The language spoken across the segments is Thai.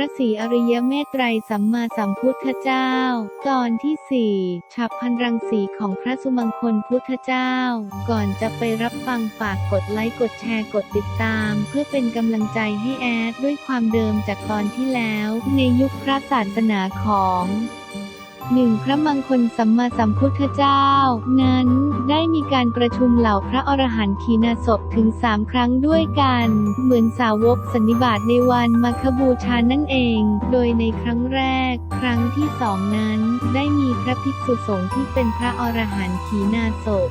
ระศรีอริยเมตไตรสัมมาสัมพุทธเจ้า ตอนที่สี่ฉับพันรังสีของพระสุมังคลพุทธเจ้า ก่อนจะไปรับฟังฝากกดไลค์กดแชร์กดติดตาม เพื่อเป็นกำลังใจให้แอดด้วยความเดิมจากตอนที่แล้ว ในยุคพระศาสนาของ หนึ่งพระมังคลสัมมาสัมพุทธเจ้า นั้นได้มีการประชุมเหล่าพระอรหันต์ขีณาศพถึงสามครั้งด้วยกัน เหมือนสาวกสันนิบาตในวันมาคบูชานั่นเอง โดยในครั้งแรก ครั้งที่สองนั้น ได้มีพระภิกษุสงฆ์ที่เป็นพระอรหันต์ขีณาศพ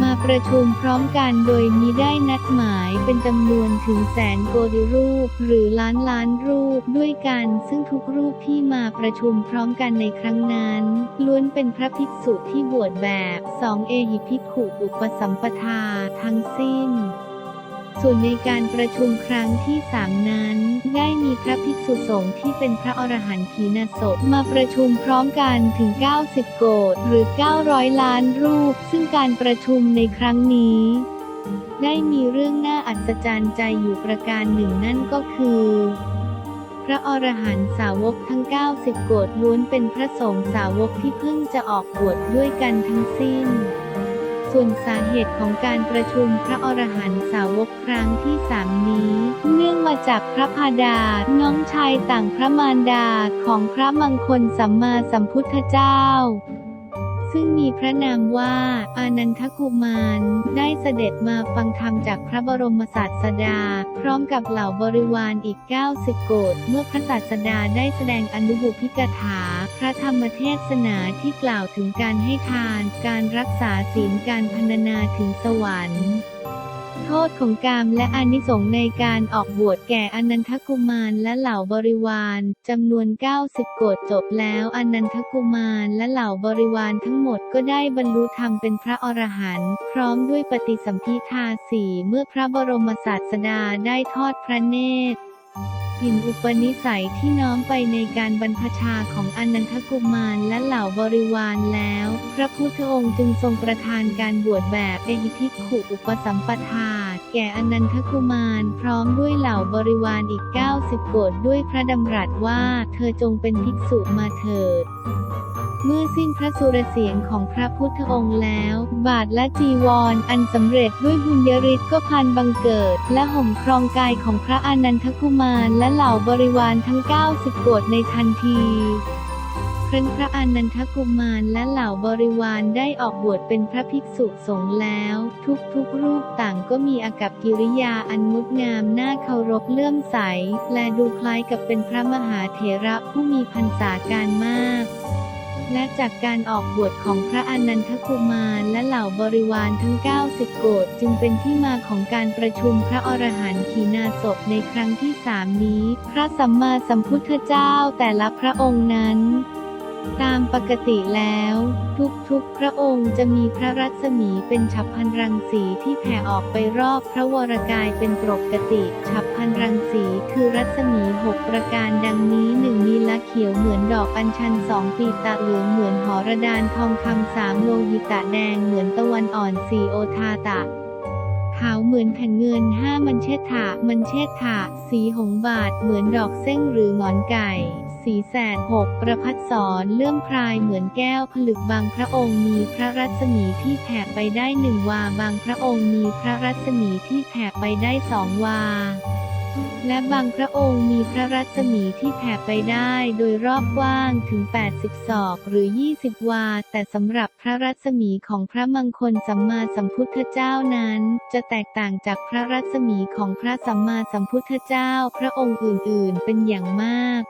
มาประชุมพร้อมกันโดยมีได้นัดหมายเป็นจำนวนถึงแสนโกดิรูป หรือล้านล้านรูปด้วยกัน ซึ่งทุกรูปที่มาประชุมพร้อมกันในครั้งนั้น ล้วนเป็นพระภิกษุที่บวชแบบสองเอหิภิกขุอุปสัมปทาทั้งสิ้น ส่วนในการประชุมครั้งที่สามนั้น ได้มีพระภิกษุสงฆ์ที่เป็นพระอรหันต์ขีณาสพมาประชุมพร้อมกันถึง 90 โกฏหรือ 900 ล้านรูป ซึ่งการประชุมในครั้งนี้ ได้มีเรื่องน่าอัศจรรย์ใจอยู่ประการหนึ่งนั่นก็คือพระอรหันต์สาวกทั้ง 90 โกฏล้วนเป็นพระสงฆ์สาวกที่เพิ่งจะออกบวชด้วยกันทั้งสิ้น ส่วนสาเหตุของการประชุมพระอรหันตสาวกครั้งที่สามนี้ เนื่องมาจากพระพาดา น้องชายต่างพระมารดาของพระมังคลสัมมาสัมพุทธเจ้า ซึ่งมีพระนามว่าอานันทกุมารได้เสด็จมาฟังธรรมจากพระบรมศาสดา พร้อมกับเหล่าบริวารอีก 90 โกดเมื่อพระศาสดาได้แสดงอนุบุพิกถา พระธรรมเทศนาที่กล่าวถึงการให้ทาน การรักษาศีลการพรรณนาถึงสวรรค์ โทษของกามและอานิสงส์ในการออกบวชแก่อนันทกุมารและเหล่าบริวารจำนวน 90 โกดจบแล้วอนันทกุมารและเหล่าบริวารทั้งหมดก็ได้บรรลุธรรมเป็นพระอรหันต์พร้อมด้วยปฏิสัมพิทาสีเมื่อพระบรมศาสดาได้ทอดพระเนตร หินอุปนิสัยที่น้อมไปในการบรรพชาของอนันทกุมารและเหล่าบริวารแล้ว พระพุทธองค์จึงทรงประทานการบวชแบบเอหิภิกขุอุปสัมปทา แก่อนันทกุมารพร้อมด้วยเหล่าบริวารอีก 90โกฏด้วยพระดำรัสว่าเธอจงเป็นภิกษุมาเถิด เมื่อสิ้นพระสุรเสียงของพระพุทธองค์แล้ว บาทและจีวรออันสำเร็จด้วยบุญยฤทธิ์ก็พันบังเกิด และห่มครองกายของพระอนันทกุมารและเหล่าบริวารทั้ง 90โกฏในทันทีครั้นพระอนันทกุมารและเหล่าบริวารได้ออกบวชเป็นพระภิกษุสงฆ์แล้ว ทุกๆรูปต่างก็มีอากับกิริยาอันงดงามน่าเคารพเลื่อมใส และดูคล้ายกับเป็นพระมหาเถระผู้มีพรรษาการมาก และจากการออกบวชของพระอนันทกุมารและเหล่าบริวารทั้ง 90 โกฏจึงเป็นที่มาของการประชุมพระอรหันต์ขีณาศพในครั้งที่สามนี้ พระสัมมาสัมพุทธเจ้าแต่ละพระองค์นั้น ตามปกติแล้ว ทุกๆ พระองค์จะมีพระรัศมีเป็นฉับพันรังสีที่แผ่ออกไปรอบพระวรกายเป็นปกติ ฉับพันรังสีคือรัศมีหกประการดังนี้หนึ่งมีละเขียวเหมือนดอกอัญชันสองปีตะเหลืองเหมือนหอระดานทองคำสามโลหิตะแดงเหมือนตะวันอ่อนสี่โอทาตะขาวเหมือนแผ่นเงินห้ามันเชษฐะมันเชษฐะสีหงบาทเหมือนดอกเส้งหรือหงอนไก่ สีแสดหกประพัดสอนเลื่อมพรายเหมือนแก้วผลึกบางพระองค์มีพระรัศมีที่แผ่ไปได้หนึ่งวาบางพระองค์มีพระรัศมีที่แผ่ไปได้สองวาและบางพระองค์มีพระรัศมีที่แผ่ไปได้โดยรอบกว้างถึง 80 ศอกหรือ 20 วา แต่สำหรับพระรัศมีของพระมังคลสัมมาสัมพุทธเจ้านั้น จะแตกต่างจากพระรัศมีของพระสัมมาสัมพุทธเจ้าพระองค์อื่น ๆ เป็นอย่างมาก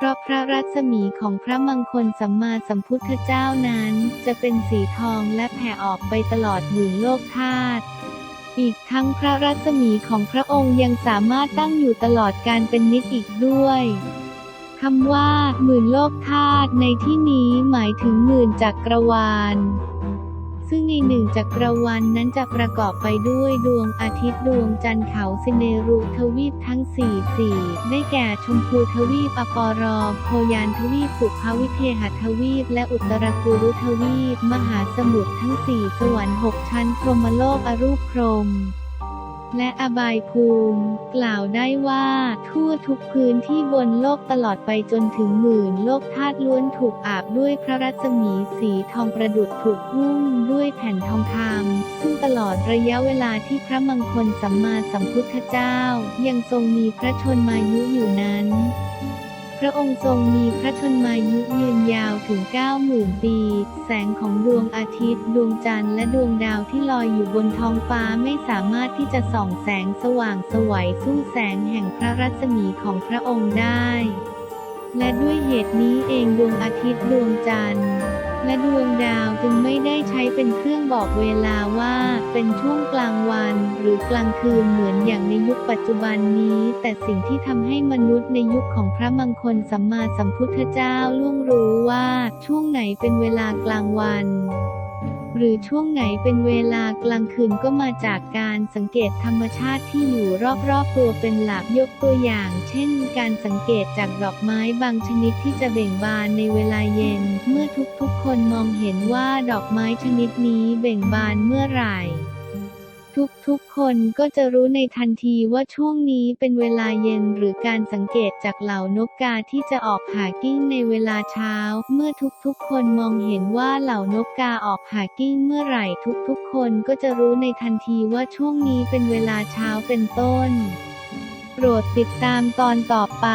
เพราะพระรัศมีของพระมังคลสัมมาสัมพุทธเจ้านั้น จะเป็นสีทองและแผ่ออกไปตลอดหมื่นโลกธาตุอีกทั้งพระรัศมีของพระองค์ยังสามารถตั้งอยู่ตลอดการเป็นนิจอีกด้วยคำว่า หมื่นโลกธาตุในที่นี้หมายถึงหมื่นจักรวาล ซึ่งในหนึ่งจักรวาลนนั้นจะประกอบไปด้วยดวงอาทิตย์ดวงจันทร์เขาสิเนรุทวีปทั้งสี่สี่ได้แก่ชมพูทวีปอปรอโคยานทวีปสุภาวิเทหทวีป และอุตรกุรุทวีป มหาสมุทรทั้งสี่สวรรค์หกชั้นพรหมโลกอรูปพรหม และอบายภูมิ กล่าวได้ว่าทั่วทุกพื้นที่บนโลกตลอดไปจนถึงหมื่นโลกธาตุล้วนถูกอาบด้วยพระรัศมีสีทองประดุจถูกหุ้มด้วยแผ่นทองคำซึ่งตลอดระยะเวลาที่พระมังคลสัมมาสัมพุทธเจ้า ยังทรงมีพระชนมายุอยู่นั้น พระองค์ทรงมีพระชนมายุยืนยาวถึง 90,000 ปี แสงของดวงอาทิตย์ ดวงจันทร์และดวงดาวที่ลอยอยู่บนท้องฟ้าไม่สามารถที่จะส่องแสงสว่างสวัยสู้แสงแห่งพระรัศมีของพระองค์ได้ และด้วยเหตุนี้เองดวงอาทิตย์ดวงจันทร์ และดวงดาวจึงไม่ได้ใช้เป็นเครื่องบอกเวลาว่าเป็นช่วงกลางวันหรือกลางคืนเหมือนอย่างในยุคปัจจุบันนี้ แต่สิ่งที่ทำให้มนุษย์ในยุคของพระมังคลสัมมาสัมพุทธเจ้าล่วงรู้ว่าช่วงไหนเป็นเวลากลางวัน หรือช่วงไหนเป็นเวลากลางคืนก็มาจากการสังเกตธรรมชาติที่อยู่รอบๆตัวเป็นหลักยกตัวอย่าง เช่น การสังเกตจากดอกไม้บางชนิดที่จะเบ่งบานในเวลาเย็น เมื่อทุกๆคนมองเห็นว่าดอกไม้ชนิดนี้เบ่งบานเมื่อไหร่ ทุกๆ คนก็จะรู้ในทันทีว่าช่วงนี้เป็นเวลาเย็นหรือการสังเกตจากเหล่านกกาที่จะออกหากิ้งในเวลาเช้า เมื่อทุกๆ คนมองเห็นว่าเหล่านกกาออกหากิ้งเมื่อไหร่ทุกๆ คนก็จะรู้ในทันทีว่าช่วงนี้เป็นเวลาเช้าเป็นต้น โปรดติดตามตอนต่อไป